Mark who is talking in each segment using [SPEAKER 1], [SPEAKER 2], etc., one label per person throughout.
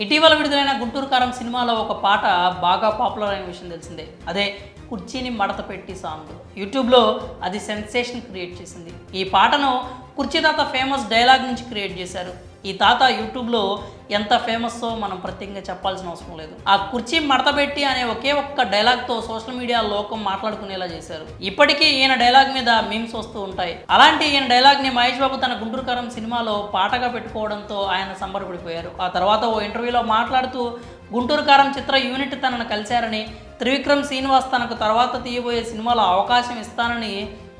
[SPEAKER 1] ఇటీవల విడుదలైన గుంటూరు కారం సినిమాలో ఒక పాట బాగా పాపులర్ అయిన విషయం తెలిసిందే. అదే కుర్చీని మడత పెట్టి సాంగ్. యూట్యూబ్లో అది సెన్సేషన్ క్రియేట్ చేసింది. ఈ పాటను కుర్చీ తాత ఫేమస్ డైలాగ్ నుంచి క్రియేట్ చేశారు. ఈ తాత యూట్యూబ్లో ఎంత ఫేమస్సో మనం ప్రత్యేకంగా చెప్పాల్సిన అవసరం లేదు. ఆ కుర్చీ మడతపెట్టి అనే ఒకే ఒక్క డైలాగ్తో సోషల్ మీడియా లోకం మాట్లాడుకునేలా చేశారు. ఇప్పటికీ ఈయన డైలాగ్ మీద మీమ్స్ వస్తూ ఉంటాయి. అలాంటి ఈయన డైలాగ్ని మహేష్ బాబు తన గుంటూరు కారం సినిమాలో పాటగా పెట్టుకోవడంతో ఆయన సంబరపడిపోయారు. ఆ తర్వాత ఓ ఇంటర్వ్యూలో మాట్లాడుతూ గుంటూరుకారం చిత్ర యూనిట్ తనను కలిశారని త్రివిక్రమ్ శ్రీనివాస్ తనకు తర్వాత తీయబోయే సినిమాలో అవకాశం ఇస్తానని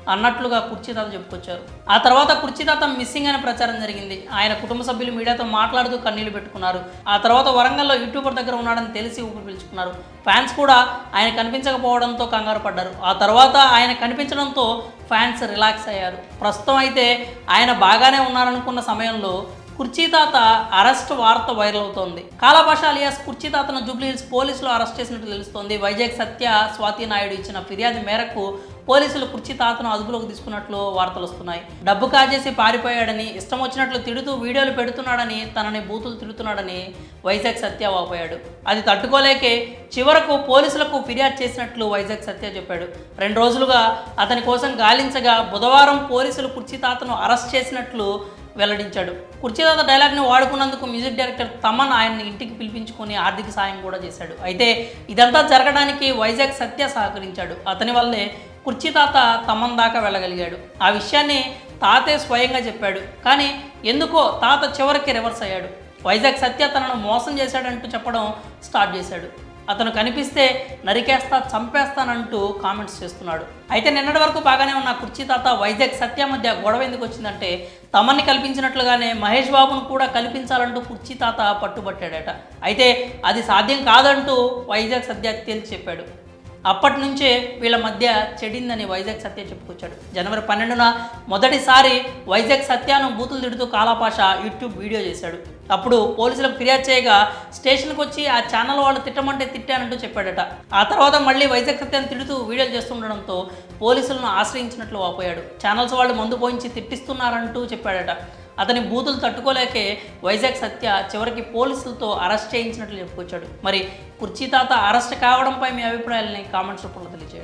[SPEAKER 1] అన్నట్లుగా కుర్చీదాత చెప్పుకొచ్చారు. ఆ తర్వాత కుర్చీదాత మిస్సింగ్ అనే ప్రచారం జరిగింది. ఆయన కుటుంబ సభ్యులు మీడియాతో మాట్లాడుతూ కన్నీళ్ళు పెట్టుకున్నారు. ఆ తర్వాత వరంగల్లో యూట్యూబర్ దగ్గర ఉన్నాడని తెలిసి ఊపిరి పిలుచుకున్నారు. ఫ్యాన్స్ కూడా ఆయన కనిపించకపోవడంతో కంగారు పడ్డారు. ఆ తర్వాత ఆయన కనిపించడంతో ఫ్యాన్స్ రిలాక్స్ అయ్యారు. ప్రస్తుతం అయితే ఆయన బాగానే ఉన్నారనుకున్న సమయంలో కుర్చీతాత అరెస్ట్ వార్త వైరల్ అవుతోంది. కాలాభాష అలియాస్ కుర్చీతాతను జూబ్లీహిల్స్ పోలీసులు అరెస్ట్ చేసినట్లు తెలుస్తోంది. వైజాగ్ సత్య స్వాతి నాయుడు ఇచ్చిన ఫిర్యాదు మేరకు పోలీసులు కుర్చీతాతను అదుపులోకి తీసుకున్నట్లు వార్తలు వస్తున్నాయి. డబ్బు కాజేసి పారిపోయాడని ఇష్టం వచ్చినట్లు తిడుతూ వీడియోలు పెడుతున్నాడని తనని బూతులు తిడుతున్నాడని వైజాగ్ సత్య వాపోయాడు. అది తట్టుకోలేకే చివరకు పోలీసులకు ఫిర్యాదు చేసినట్లు వైజాగ్ సత్య చెప్పాడు. రెండు రోజులుగా అతని కోసం గాలించగా బుధవారం పోలీసులు కుర్చీతాతను అరెస్ట్ చేసినట్లు వెల్లడించాడు. కుర్చీదాత డైలాగ్ని వాడుకున్నందుకు మ్యూజిక్ డైరెక్టర్ తమన్ ఆయన్ని ఇంటికి పిలిపించుకొని ఆర్థిక సాయం కూడా చేశాడు. అయితే ఇదంతా జరగడానికి వైజాగ్ సత్య సహకరించాడు. అతని వల్లే కుర్చీ తాత తమన్ దాకా వెళ్ళగలిగాడు. ఆ విషయాన్ని తాతే స్వయంగా చెప్పాడు. కానీ ఎందుకో తాత చివరికి రివర్స్ అయ్యాడు. వైజాగ్ సత్య తనను మోసం చేశాడంటూ చెప్పడం స్టార్ట్ చేశాడు. అతను కనిపిస్తే నరికేస్తా చంపేస్తానంటూ కామెంట్స్ చేస్తున్నాడు. అయితే నిన్నటి వరకు బాగానే ఉన్న కుర్చీ తాత వైజాగ్ సత్య మధ్య గొడవ ఎందుకు వచ్చిందంటే తమన్ని కల్పించినట్లుగానే మహేష్ బాబును కూడా కల్పించాలంటూ కుర్చీ తాత పట్టుబట్టాడట. అయితే అది సాధ్యం కాదంటూ వైజాగ్ సత్య తేల్చి చెప్పాడు. అప్పటి నుంచే వీళ్ళ మధ్య చెడిందని వైజాగ్ సత్య చెప్పుకొచ్చాడు. జనవరి పన్నెండున మొదటిసారి వైజాగ్ సత్యాను బూతులు తిడుతూ కాలాపాష యూట్యూబ్ వీడియో చేశాడు. అప్పుడు పోలీసులకు ఫిర్యాదు చేయగా స్టేషన్కి వచ్చి ఆ ఛానల్ వాళ్ళు తిట్టమంటే తిట్టానంటూ చెప్పాడట. ఆ తర్వాత మళ్ళీ వైజాగ్ సత్యాన్ని తిడుతూ వీడియోలు చేస్తుండడంతో పోలీసులను ఆశ్రయించినట్లు వాపోయాడు. ఛానల్స్ వాళ్ళు మందు పోయించి తిట్టిస్తున్నారంటూ చెప్పాడట. అతని బూతులు తట్టుకోలేకే వైజాగ్ సత్య చివరికి పోలీసులతో అరెస్ట్ చేయించినట్లు చెప్పుకొచ్చాడు. మరి కుర్చీ తాత అరెస్ట్ కావడంపై మీ అభిప్రాయాలని కామెంట్స్ రూపంలో తెలియజేయండి.